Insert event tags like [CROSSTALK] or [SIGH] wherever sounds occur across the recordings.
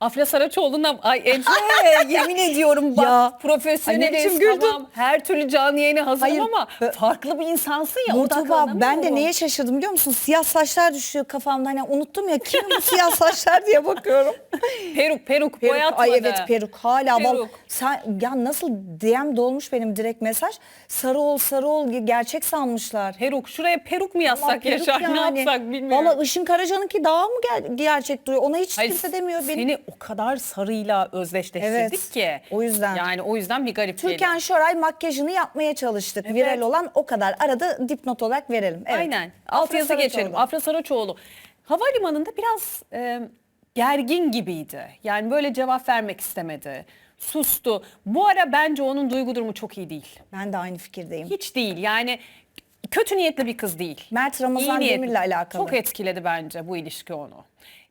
Afra Saraçoğlu'ndan ay Ece [LAUGHS] yemin ediyorum bak Ya. Ne profesyoneliz tamam her türlü canlı yayına hazırım Hayır, ama ö- farklı bir insansın ya Nurtuba ben de neye şaşırdım biliyor musun? Siyah saçlar düşüyor kafamda. Hani unuttum ya kim bu siyah saçlar diye bakıyorum. [LAUGHS] Peruk peruk, Peruk, boyatmadı. ay evet peruk hala. Peruk. sen, ya nasıl DM dolmuş benim direkt mesaj. Sarı ol sarı ol gerçek sanmışlar. Peruk şuraya peruk mu yazsak Vallahi peruk Yaşar ne yani. yapsak bilmiyorum. Valla Işın Karaca'nınki daha mı ger- gerçek duruyor? Ona hiç Hayır, kimse demiyor. Benim Seni o kadar sarıyla özdeşleştirdik Evet, ki. o yüzden. Yani o yüzden bir garip geliyor. Türkan Şoray makyajını yapmaya çalıştık. Evet. Viral olan o kadar. Arada dipnot olarak verelim. Evet. Aynen. Alt Afra yazı Saraçoğlu. geçelim. Afra Saraçoğlu. Havalimanında biraz e, gergin gibiydi. Yani böyle cevap vermek istemedi. Sustu. Bu ara bence onun duygu durumu çok iyi değil. Ben de aynı fikirdeyim. Hiç değil. Yani kötü niyetli bir kız değil. Mert Ramazan İyi niyetli. Demir'le alakalı. Çok etkiledi bence bu ilişki onu.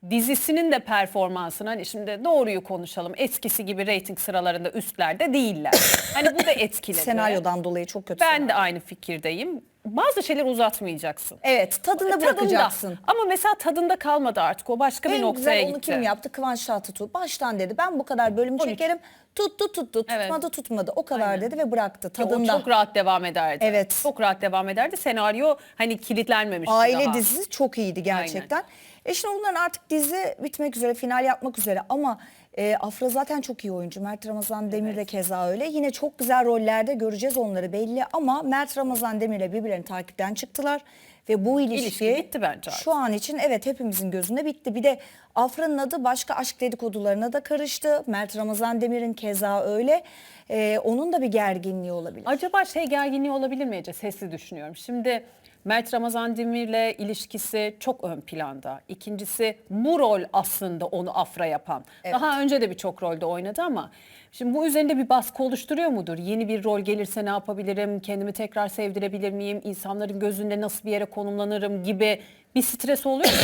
Dizisinin de performansını hani şimdi doğruyu konuşalım. Eskisi gibi reyting sıralarında üstlerde değiller. hani bu da etkiledi. [LAUGHS] Senaryodan dolayı çok kötü. Ben de aynı fikirdeyim. Bazı şeyler uzatmayacaksın. Evet Tadında. bırakacaksın. Ama mesela tadında kalmadı artık. O başka bir En noktaya güzel onu gitti. kim yaptı? Kıvanç Tatlıtuğ. Baştan dedi ben bu kadar bölüm 13. çekerim. Tuttu tuttu Evet. tutmadı tutmadı. O kadar Aynen. dedi ve bıraktı O tadında. çok rahat devam ederdi. Evet. Çok rahat devam ederdi. Senaryo hani kilitlenmemişti Aile daha. dizisi çok iyiydi gerçekten. E şimdi bunların artık dizi bitmek üzere, final yapmak üzere ama e, Afra zaten çok iyi oyuncu. Mert Ramazan Demir de keza öyle. Yine çok güzel rollerde göreceğiz onları belli ama Mert Ramazan Demir'le birbirlerini takipten çıktılar. Ve bu ilişki, İlişki bitti bence artık. şu an için evet hepimizin gözünde bitti. Bir de Afra'nın adı başka aşk dedikodularına da karıştı. Mert Ramazan Demir'in keza öyle. E, onun da bir gerginliği olabilir. Acaba şey gerginliği olabilir mi Ece? Sesli düşünüyorum. Şimdi Mert Ramazan Demir'le ilişkisi çok ön planda. İkincisi bu rol aslında onu afra yapan. Daha önce de birçok rolde oynadı ama şimdi bu üzerinde bir baskı oluşturuyor mudur? Yeni bir rol gelirse ne yapabilirim? Kendimi tekrar sevdirebilir miyim? İnsanların gözünde nasıl bir yere konumlanırım gibi bir stres oluyor mu?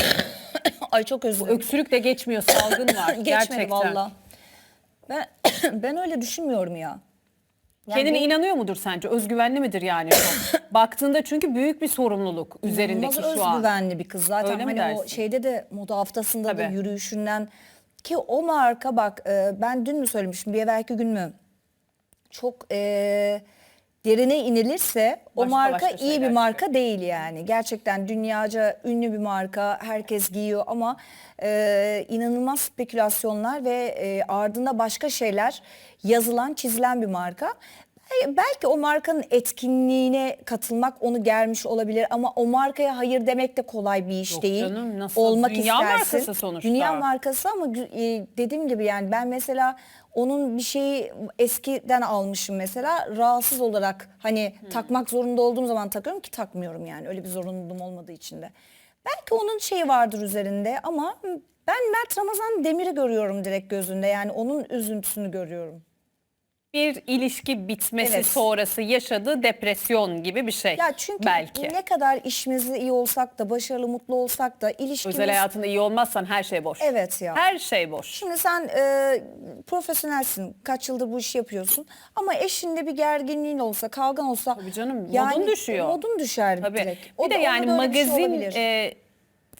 [COUGHS] Ay çok özür dilerim. Öksürük de geçmiyor, salgın var [COUGHS] Geçmedi gerçekten. valla. Ben, [COUGHS] ben öyle düşünmüyorum ya. Yani Kendine benim inanıyor mudur sence? Özgüvenli midir yani? [COUGHS] Baktığında çünkü büyük bir sorumluluk üzerindeki inanılmaz şu an. özgüvenli bir kız zaten. Öyle mi hani o şeyde de moda haftasında da Tabii. yürüyüşünden ki o marka bak e, ben dün mü söylemiştim bir evvelki gün mü? Çok e, derine inilirse o Başka marka başka iyi bir marka değil yani. Gerçekten dünyaca ünlü bir marka. Herkes giyiyor ama e, inanılmaz spekülasyonlar ve e, ardında başka şeyler yazılan, çizilen bir marka. Bel- Belki o markanın etkinliğine katılmak onu germiş olabilir ama o markaya hayır demek de kolay bir iş Yok değil. canım, nasıl? Olmak Dünya istersin. markası sonuçta. Dünya markası ama e, dediğim gibi yani ben mesela onun bir şeyi eskiden almışım mesela rahatsız olarak hani takmak zorunda olduğum zaman takıyorum ki takmıyorum yani öyle bir zorunluluğum olmadığı için de. Belki onun şeyi vardır üzerinde ama ben Mert Ramazan Demir'i görüyorum direkt gözünde yani onun üzüntüsünü görüyorum. Bir ilişki bitmesi Evet. sonrası yaşadığı depresyon gibi bir şey. Ya çünkü belki. ne kadar işimizde iyi olsak da başarılı mutlu olsak da ilişkimiz Özel hayatında iyi olmazsan her şey boş. Evet ya. Her şey boş. Şimdi sen e, profesyonelsin. Kaç yıldır bu işi yapıyorsun. Ama eşinde bir gerginliğin olsa, kavgan olsa. Tabii canım, modun düşüyor. Modun düşer Tabii. direkt. Bir O de da- yani onda da öyle bir şey magazin olabilir. e,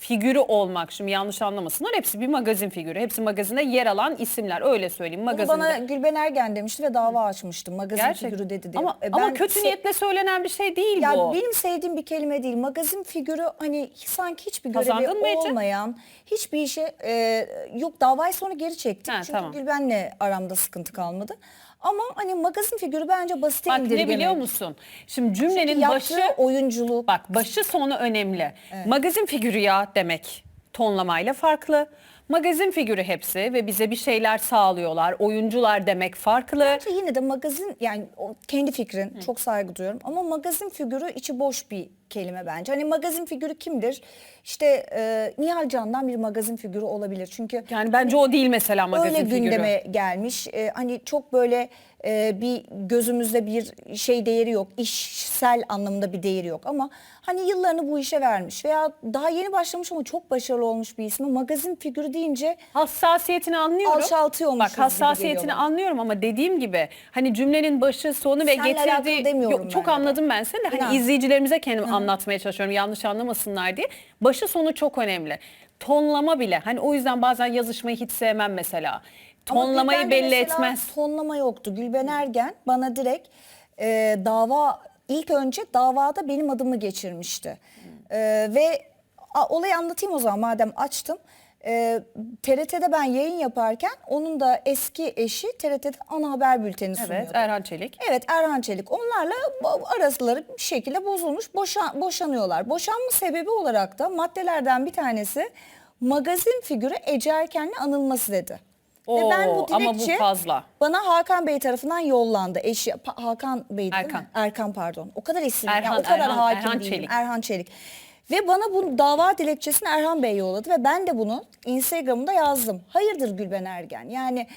figürü olmak şimdi yanlış anlamasınlar. Hepsi bir magazin figürü. Hepsi magazinde yer alan isimler öyle söyleyeyim. Bunu Magazinde. bana Gülben Ergen demişti ve dava açmıştım. Magazin Gerçek. figürü dedi diye. Ama, E, ama ben kötü se- niyetle söylenen bir şey değil Ya bu. benim sevdiğim bir kelime değil. Magazin figürü hani sanki hiçbir görevi olmayan, hiçbir işe e, yok davayı sonra geri çektik. Ha, Çünkü tamam. Gülben'le aramda sıkıntı kalmadı. Ama hani magazin figürü bence basite Bak ne biliyor musun? Şimdi cümlenin Yaptığı başı oyunculuk. Bak başı sonu önemli. Magazin figürü ya demek tonlamayla farklı. Magazin figürü hepsi ve bize bir şeyler sağlıyorlar. Oyuncular demek farklı. Bence yine de magazin yani o kendi fikrin çok saygı duyuyorum ama magazin figürü içi boş bir kelime bence. Hani magazin figürü kimdir? İşte e, Nihal Can'dan bir magazin figürü olabilir. Çünkü Yani bence o değil mesela magazin öyle figürü. gündeme gelmiş. E, hani çok böyle e, bir gözümüzde bir şey değeri yok. İşsel anlamında bir değeri yok ama hani yıllarını bu işe vermiş veya daha yeni başlamış ama çok başarılı olmuş bir ismi. Magazin figürü deyince Hassasiyetini anlıyorum. Alçaltıyormuşuz Bak hassasiyetini anlıyorum ama dediğim gibi hani cümlenin başı sonu ve alakalı getirdiği Yok, çok ben anladım ben seni de hani İnan. izleyicilerimize kendim anlatmaya çalışıyorum yanlış anlamasınlar diye. Başı sonu çok önemli. tonlama bile. Hani o yüzden bazen yazışmayı hiç sevmem mesela. Ama Tonlamayı Gülben'de belli mesela etmez. Tonlama yoktu. Gülben Ergen bana direkt e, dava ilk önce davada benim adımı geçirmişti. E, ve a, olayı anlatayım o zaman madem açtım. E, TRT'de ben yayın yaparken onun da eski eşi TRT'de ana haber bülteni sunuyordu. Evet Erhan Çelik. Evet Erhan Çelik. Onlarla arasıları bir şekilde bozulmuş. Boşa, boşanıyorlar. Boşanma sebebi olarak da maddelerden bir tanesi magazin figürü Ece Erken'le anılması dedi. Ve ben bu Oo, ama bu dilekçe fazla. bana Hakan Bey tarafından yollandı. Eşi Hakan Bey değil mi? Erkan. Erkan pardon. O kadar isim. Erhan, ya, o kadar Erhan, hakim Erhan değilim. Çelik. Erhan Çelik. Ve bana bu dava dilekçesini Erhan Bey yolladı ve ben de bunu Instagram'da yazdım. Hayırdır Gülben Ergen? Yani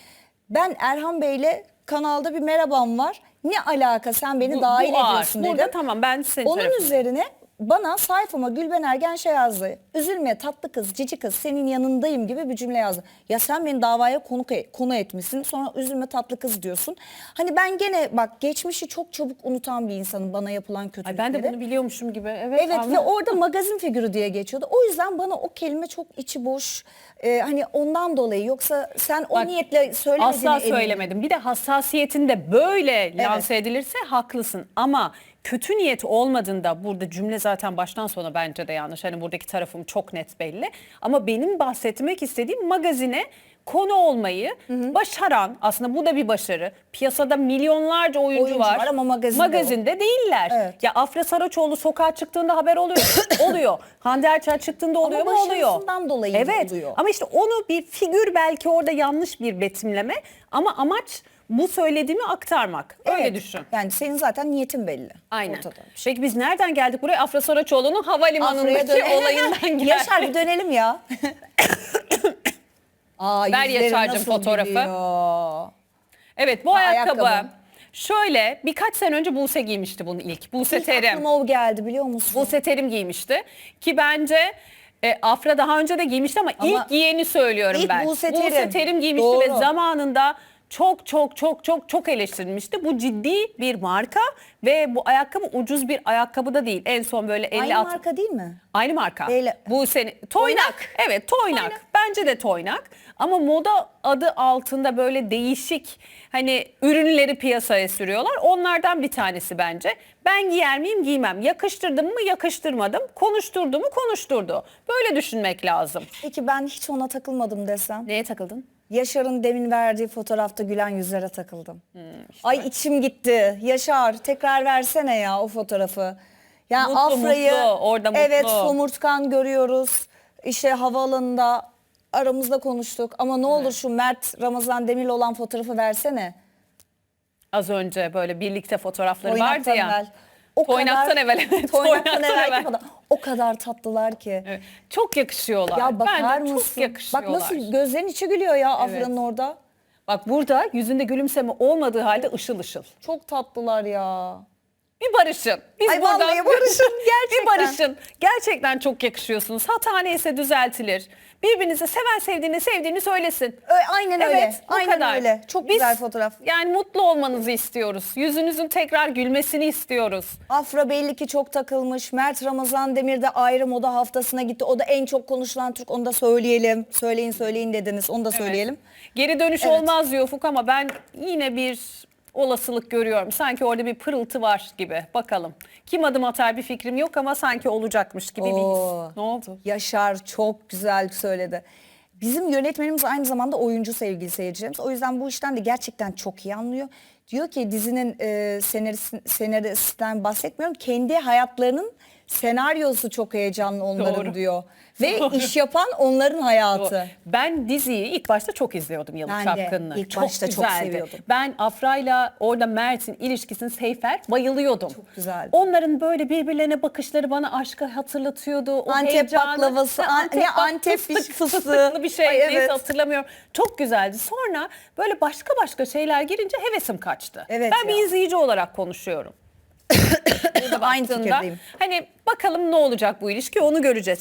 ben Erhan Bey'le kanalda bir merhabam var. Ne alaka sen beni Bu- dahil bu ağır. ediyorsun dedim. Burada tamam ben senin Onun tarafındayım. üzerine bana sayfama Gülben Ergen şey yazdı. Üzülme tatlı kız, cici kız senin yanındayım gibi bir cümle yazdı. Ya sen beni davaya konu, konu etmişsin sonra üzülme tatlı kız diyorsun. Hani ben gene bak geçmişi çok çabuk unutan bir insanım bana yapılan Ay kötülükleri. ben de bunu biliyormuşum gibi. Evet, Evet ve orada magazin figürü diye geçiyordu. O yüzden bana o kelime çok içi boş. Ee, hani ondan dolayı yoksa sen o Bak, niyetle söylemediğine Asla söylemedim. Bir de hassasiyetinde böyle lanse edilirse haklısın. Ama kötü niyet olmadığında burada cümle zaten baştan sona bence de yanlış. Hani buradaki tarafım çok net belli. Ama benim bahsetmek istediğim magazine konu olmayı başaran aslında bu da bir başarı. Piyasada milyonlarca oyuncu, Oyuncu var. var ama magazinde magazinde değiller. Evet. Ya Afra Saraçoğlu sokağa çıktığında haber oluyor. [COUGHS] oluyor. Hande Erçel çıktığında oluyor mu? Oluyor. dolayı evet. oluyor? Ama işte onu bir figür belki orada yanlış bir betimleme ama amaç bu söylediğimi aktarmak. Öyle Evet. düşün. Yani senin zaten niyetin belli. Aynen. Ortada. Peki biz nereden geldik buraya? Afra Saraçoğlu'nun havalimanındaki olayından geldik. [LAUGHS] Yaşar bir dönelim ya. [LAUGHS] Aa, Ver yüzleri Yaşar'cığım nasıl fotoğrafı. gülüyor. Evet bu Ha, ayakkabı. ayakkabı. Şöyle birkaç sene önce Buse giymişti bunu ilk. Buse İlk Terim. aklıma o geldi biliyor musun? Buse Terim giymişti. Ki bence e, Afra daha önce de giymişti ama, Ama ilk giyeni söylüyorum ilk ben. Buse Terim. giymişti ve Doğru. zamanında çok çok çok çok çok eleştirilmişti. Bu ciddi bir marka ve bu ayakkabı ucuz bir ayakkabı da değil. En son böyle 50 Aynı 60 marka değil mi? Aynı marka. Değil. Bu seni toynak. Toynak. Evet toynak. Toynak. Bence de toynak. Ama moda adı altında böyle değişik hani ürünleri piyasaya sürüyorlar. Onlardan bir tanesi bence. Ben giyer miyim giymem. Yakıştırdım mı yakıştırmadım. Konuşturdu mu konuşturdu. Böyle düşünmek lazım. Peki ben hiç ona takılmadım desem. Neye takıldın? Yaşar'ın demin verdiği fotoğrafta gülen yüzlere takıldım. Hmm, Ay içim gitti. Yaşar tekrar versene ya o fotoğrafı. Ya Mutlu, Afra'yı mutlu, orada mutlu. evet somurtkan görüyoruz. İşte havaalanında aramızda konuştuk. Ama ne olur şu Mert Ramazan Demir'le olan fotoğrafı versene. Az önce böyle birlikte fotoğrafları vardı ya. evvel. O Toynaktan evvel evet. [LAUGHS] Toynaktan evvel. O kadar tatlılar ki. Evet. Çok yakışıyorlar. Ya bakar Bence mısın? çok yakışıyorlar. Bak nasıl gözlerin içi gülüyor ya Afra'nın orada. Bak burada yüzünde gülümseme olmadığı halde ışıl ışıl. Çok tatlılar ya. Bir barışın. Biz Ay buradan vallahi [LAUGHS] barışın, [LAUGHS] gerçekten. bir barışın. Gerçekten çok yakışıyorsunuz. Hata neyse düzeltilir. Birbirinize seven sevdiğini sevdiğini söylesin. Ö- aynen öyle. Evet, bu Aynen kadar. öyle. Çok Biz güzel fotoğraf. Yani mutlu olmanızı istiyoruz. Yüzünüzün tekrar gülmesini istiyoruz. Afra belli ki çok takılmış. Mert Ramazan Demir de ayrı moda haftasına gitti. O da en çok konuşulan Türk. Onu da söyleyelim. Söyleyin söyleyin dediniz. Onu da söyleyelim. Geri dönüş Evet. olmaz diyor Ufuk ama ben yine bir olasılık görüyorum. Sanki orada bir pırıltı var gibi. Bakalım. Kim adım atar bir fikrim yok ama sanki olacakmış gibi bir his. Ne oldu? Yaşar çok güzel söyledi. Bizim yönetmenimiz aynı zamanda oyuncu sevgili seyircilerimiz. O yüzden bu işten de gerçekten çok iyi anlıyor. Diyor ki dizinin e, senarist, senaristten bahsetmiyorum. Kendi hayatlarının senaryosu çok heyecanlı onların Doğru. diyor. Ve iş yapan onların hayatı. Ben diziyi ilk başta çok izliyordum Yalı Ben Çapkın'ı. ilk başta çok güzeldi. seviyordum. Ben Afra'yla orada Mert'in ilişkisini Seyfer bayılıyordum. Çok güzeldi. Onların böyle birbirlerine bakışları bana aşkı hatırlatıyordu. O Antep heyecanı. baklavası, Ha, an- ne Antep fıstık- fıstığı. [LAUGHS] fıstıklı bir şey Ay, neyse evet. hatırlamıyorum. Çok güzeldi. Sonra böyle başka başka şeyler girince hevesim kaçtı. Evet ben ya. bir izleyici olarak konuşuyorum. Burada baktığında. Hani bakalım ne olacak bu ilişki onu göreceğiz.